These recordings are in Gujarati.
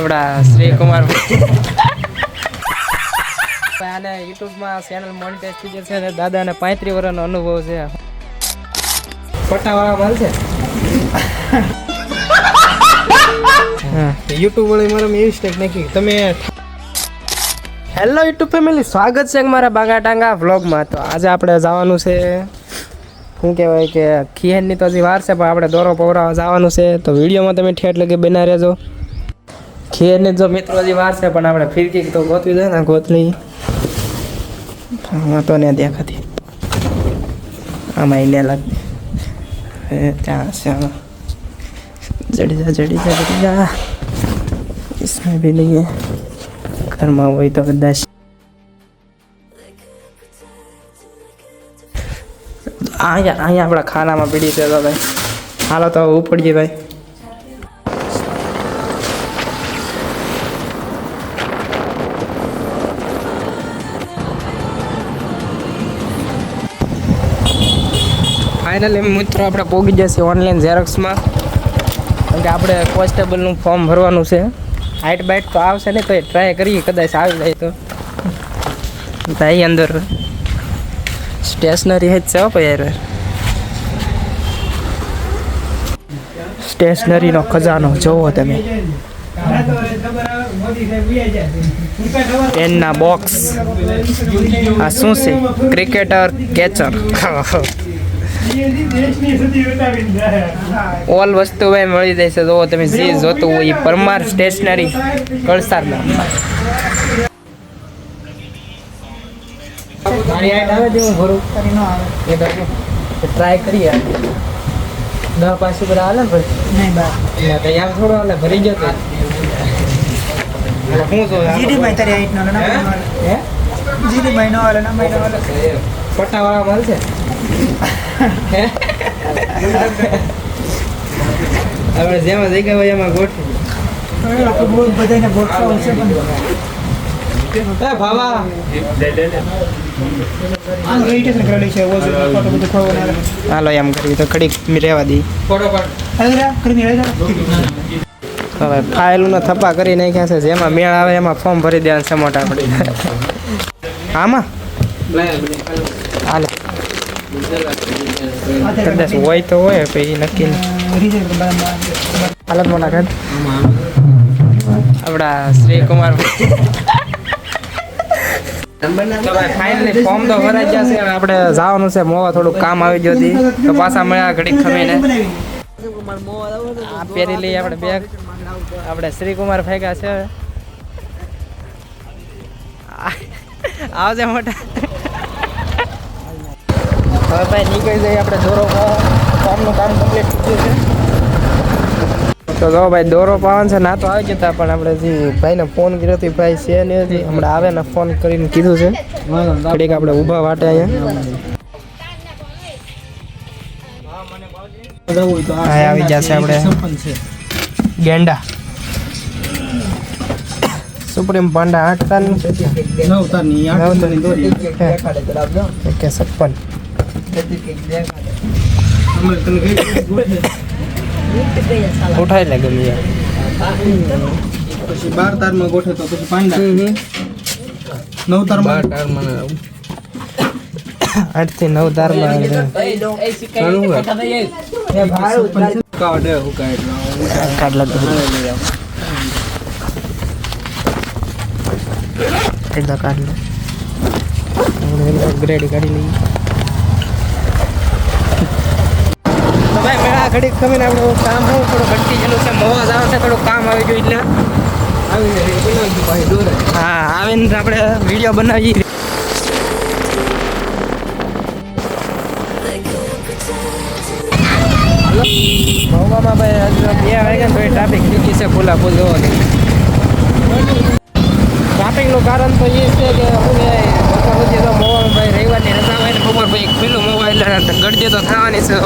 આપણા શ્રી કુમાર આને યુટ્યુબમાં ચેનલ મોનિટાઈઝ થઈ જશે અને દાદાને પાંત્રીસ વર્ષનો અનુભવ છે. પટ્ટાવાળા માલ છે? યુટ્યુબ વળી મારા એવી સ્ટેક નાખી તમે હેલો યુટ્યુબ ફેમિલી સ્વાગત છે મારા બાંગા ટાંગા વ્લોગમાં તો આજે આપણે જવાનું છે, શું કહેવાય કે ખીહેરની તો હજી વાર છે, પણ આપણે દોરો પવરાવા જવાનું છે. તો વિડીયોમાં તમે ઠેઠ લગી બના રહેજો. ખીહેરની જો મિત્રો હજી વાર છે પણ આપણે ફિરકી તો ગોતવી જોઈએ ને ગોતલી હા તો ને દેખાતી આમાં એને લાગ એ ત્યાં છે આમાં જડી જા જડી જા જડી જા इसमें भी नहीं है ઘરમાં હોય તો કદાચ અહીંયા અહીંયા આપણા ખાનામાં પીડી છે તો ભાઈ હાલો તો હવે ઉપડીએ ભાઈ ફાઇનલી મિત્રો, આપણે પોગી જશે ઓનલાઈન ઝેરોક્સમાં કારણ કે આપણે કોન્સ્ટેબલનું ફોર્મ ભરવાનું છે. હાઇટ બાઇટ તો આવશે ને તો ટ્રાય કરીએ, કદાચ આવી જાય તો. ભાઈ અંદર સ્ટેશનરી જ છે ભાઈ યાર. સ્ટેશનરીનો ખજાનો જોવો તમે. પેનના બોક્સ આ શું છે? ક્રિકેટર કેચર ઓલ વસ્તુ ભાઈ મળી જશે. તો તમે જે જોતું હોય એ પરમાર સ્ટેશનરી છે ભરું ટ્રાય કરીએ દસ પાસ ઉપર હાલે નહીં થોડો હાલે ભરી ગયો વાલે પટ્ટાવાળા મળશે આપણે જેમાં જગ્યા હોય એમાં ગોઠવી બધાને ભાવા. હાલો એમ કરવી તો ઘડીક રહેવા દઈ હવે ફાઇલોનો થપ્પા કરી નાખ્યા છે જેમાં મેળ આવે એમાં ફોર્મ ભરી દેવાનું છે મોટા આપણે આમાં? હાલે. કદાચ હોય તો હોય પછી નક્કી હાલત મોટા કર આપણા શ્રી કુમાર ફાઇનલી ફોર્મ તો ભરાઈ ગયા છે આપણે જવાનું છે મોવા થોડું કામ આવી ગયું હતી તો પાછા મળ્યા ઘડીક ખમીને પહેરી લઈએ આપણે બેગ આપણે શ્રીકુમાર ફેંકા છે આવજે મોટા હવે ભાઈ નીકળી જઈએ આપણે દોરો કામનું કામ કમ્પ્લીટ થઈ છે. તો જો ભાઈ દોરો પાવન છે, ના તો આવી જતા પણ આપણે જે ભાઈને ફોન કર્યો હતો ભાઈ છે હતી હમણાં આવે ને ફોન કરીને કીધું છે. થોડીક આપણે ઊભા વાટે અહીંયા. આવી જશે આપણે. ગેંડા. સુપ્રીમ પાંડા આઠ તારની કે છપ્પન. ઉઠાઈ લે ગમે પછી બાર તારમાં ગોઠે તો પછી પાંડા નવ તારમાં આઠ નવ તારમાં કાઢે હુકાય કાઢલા એટલા કાઢ લે ગ્રેડી કાઢી લઈએ તો ભાઈ મેળા ઘડીક ખમીને આપણે કામ હોવું થોડું ઘટતી ગયેલું છે મોવાજ આવે છે થોડું કામ આવી ગયું એટલે. હા આવીને આપણે વીડિયો બનાવીએ. મોવામાં ભાઈ બે વાગ્યા તો ટ્રાફિક નીકળી છે ફૂલા ફૂલ ટ્રાફિકનું કારણ તો એ છે કે હું બપોર સુધી ભાઈ રવિવારની રજા હોય ને બપોર ભાઈ ખુલ્લું મોવા એટલે તો થવાની છે.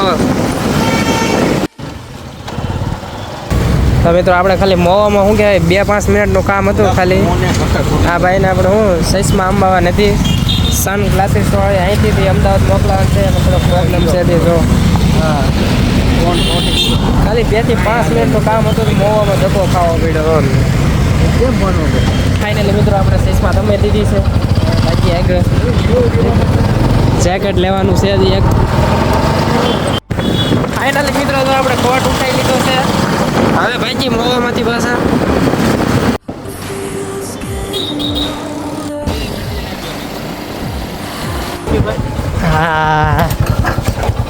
તો મિત્રો આપણે ખાલી મોવામાં શું કહેવાય? બે પાંચ મિનિટનું કામ હતું ખાલી. આ ભાઈને આપણે શું, સૈસમાં અંબાવા નથી. સન ક્લાસીસ વાળી અહીંથી બી અમદાવાદ મોકલાવાનું છે. થોડો પ્રોબ્લેમ છે તે જો. હા ખાલી બેથી પાંચ મિનિટનું કામ હતું મોવામાં ધક્કો ખાવો પડ્યો ફાઇનલી મિત્રો, આપણે સૈસમાં તમે દીધી છે. બાકી આગળ. જેકેટ લેવાનું છે એક. ફાઇનલી મિત્રો તો આપણે કોટ ઉઠાઈ લીધો છે. હવે ભાઈજી મોવામાંથી પાછા. હા.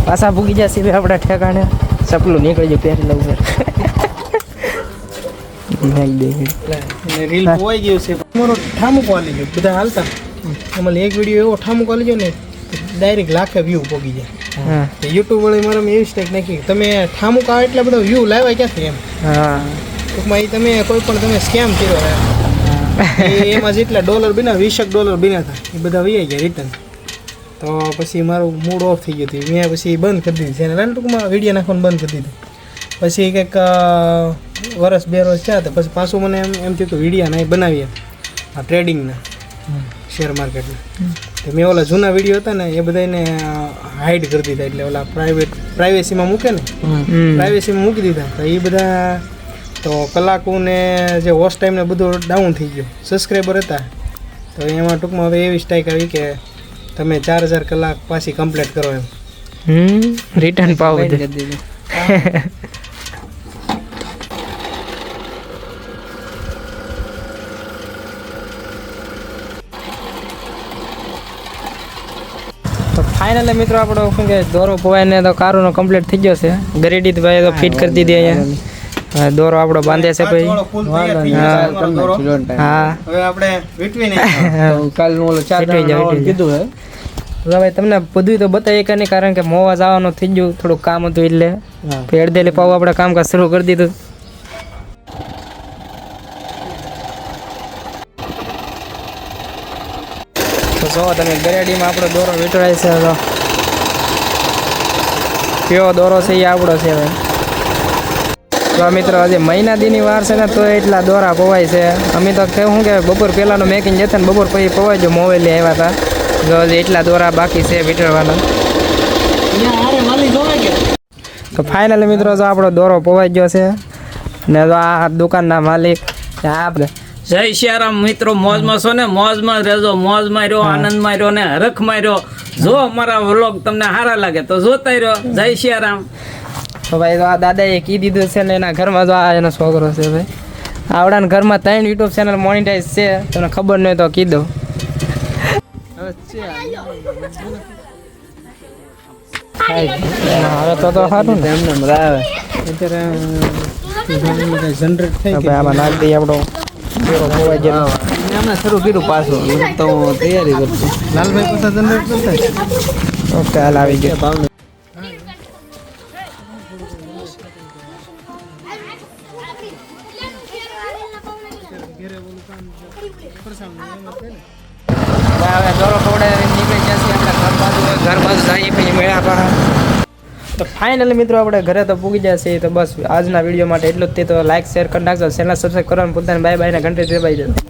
પાછા ભૂગી જશે હવે આપણે ઠેકાણે. સપલું નીકળી જાય પહેરી લઉં સર રીલ ખોવાઈ ગયું છે. મારો ઠામુક વાલી ગયો બધા હાલતા. એમાં એક વીડિયો એવો ઠામુક વાલી ગયો ને ડાયરેક્ટ લાખે વ્યૂ પોગી જાય. યુટ્યુબ વડે મારા એવી સ્ટેક નાખી તમે ઠામુક આ એટલા બધા વ્યૂ લાવ્યા ક્યાંથી એમ? હા. ટૂંકમાં એ તમે કોઈ પણ તમે સ્કેમ કર્યો એ એમાં. જેટલા ડોલર બિના વીસક ડોલર બિના હતા એ બધા વૈયા ગયા રિટર્ન તો પછી મારું મૂડ ઓફ થઈ ગયું હતું. મેં પછી બંધ કરી દીધી. ચેનલ અને ટૂંકમાં વીડિયો નાખવાનું બંધ કરી દીધું. પછી કંઈક વરસ બે વર્ષ થયા પછી પાછું મને એમ એમ થયું કે વિડીયા નહીં બનાવીએ. આ ટ્રેડિંગના શેર માર્કેટના મેં ઓલા જૂના વીડિયો હતા ને એ બધાને હાઈડ કરી દીધા એટલે ઓલા પ્રાઇવેટ પ્રાઇવેસીમાં મૂકે ને પ્રાઇવેસીમાં મૂકી દીધા. તો એ બધા તો કલાકોને જે વોચ ટાઈમ ને બધું ડાઉન થઈ ગયું. સબસ્ક્રાઈબર હતા. તો એમાં ટૂંકમાં હવે એવી સ્ટ્રાઇક આવી કે તમે ચાર હજાર કલાક પાછી કમ્પ્લીટ કરો એમ. હમ. રિટર્ન પાવ કરી તો ફાઇનલી મિત્રો આપણો શું કે દોરો પોવાઈને તો કારોનો કમ્પ્લીટ થઈ ગયો છે. ગરેડી ભાઈ તો ફિટ કરી દીધી અહીંયા. દોરો આપણો બાંધે છે ભાઈ. હા. હવે આપણે વીટવી નહીં. કાલનું ઓલો ચાર કીધું હે. ભાઈ તમને બધું તો બતાવી કે નહીં કારણ કે મોવા જવાનું થઈ ગયું થોડું કામ હતું એટલે. પછી અડધેલી પાવ આપણે કામકાજ શરૂ કરી દીધું. જો તમે ગરેડીમાં આપણો દોરો વીંટળાય છે તો. કયો દોરો છે એ આપણો છે ભાઈ. તો મિત્રો હજી મહિના દીની વાર છે ને તો એટલા દોરા પવાય છે. અમે તો કેવું કે બપોર પહેલાંનો મેકિંગ જતા ને બપોર પછી પવાય જો મોબાઈલ આવ્યા હતા જો હજી એટલા દોરા બાકી છે વીંટળવાના. તો ફાઇનલી મિત્રો જો આપણો દોરો પવાઈ ગયો છે. ને તો આ દુકાનના માલિક આપણે જય શિયારામ મિત્રો મોજમાં છો ને? મોજમાં રહેજો મોજમાં રહ્યો આનંદમાં રહ્યો ને હરખમાં રહ્યો. જો અમારા વ્લોગ તમને સારા લાગે તો જોતા રહ્યો. જય શિયારામ. તો ભાઈ તો આ દાદાએ કી દીધું છે ને એના ઘરમાં જો આ એનો છોકરો છે ભાઈ. આવડાના ઘરમાં ત્રણ યુટ્યુબ ચેનલ મોનિટાઈઝ છે તમને ખબર નહીં તો કીધો હવે તો તો સારું ને. એમને મજા આવે. અત્યારે જનરેટ થઈ આમાં નાખી દઈએ આપણો એમને શરૂ કર્યું પાછું. તો હું તૈયારી કરતો લાલભાઈ પાસે જનરેટ થાય ઓકે હાલ આવી ગયો. હવે દોરો પવડાવી નીકળી જશે આપણે ઘર બાજુ ઘર બાજુ જઈએ પછી મેળા પાસે તો ફાઇનલી મિત્રો આપણે ઘરે તો પૂગી જશે તો બસ આજના વીડિયો માટે એટલું જ. તે તો લાઇક શેર કરી નાખજો. ચેનલ સબસ્ક્રાઈબ કરવાનું પોતાને બાય બાય ને ઘંટી દબાઈ દેજો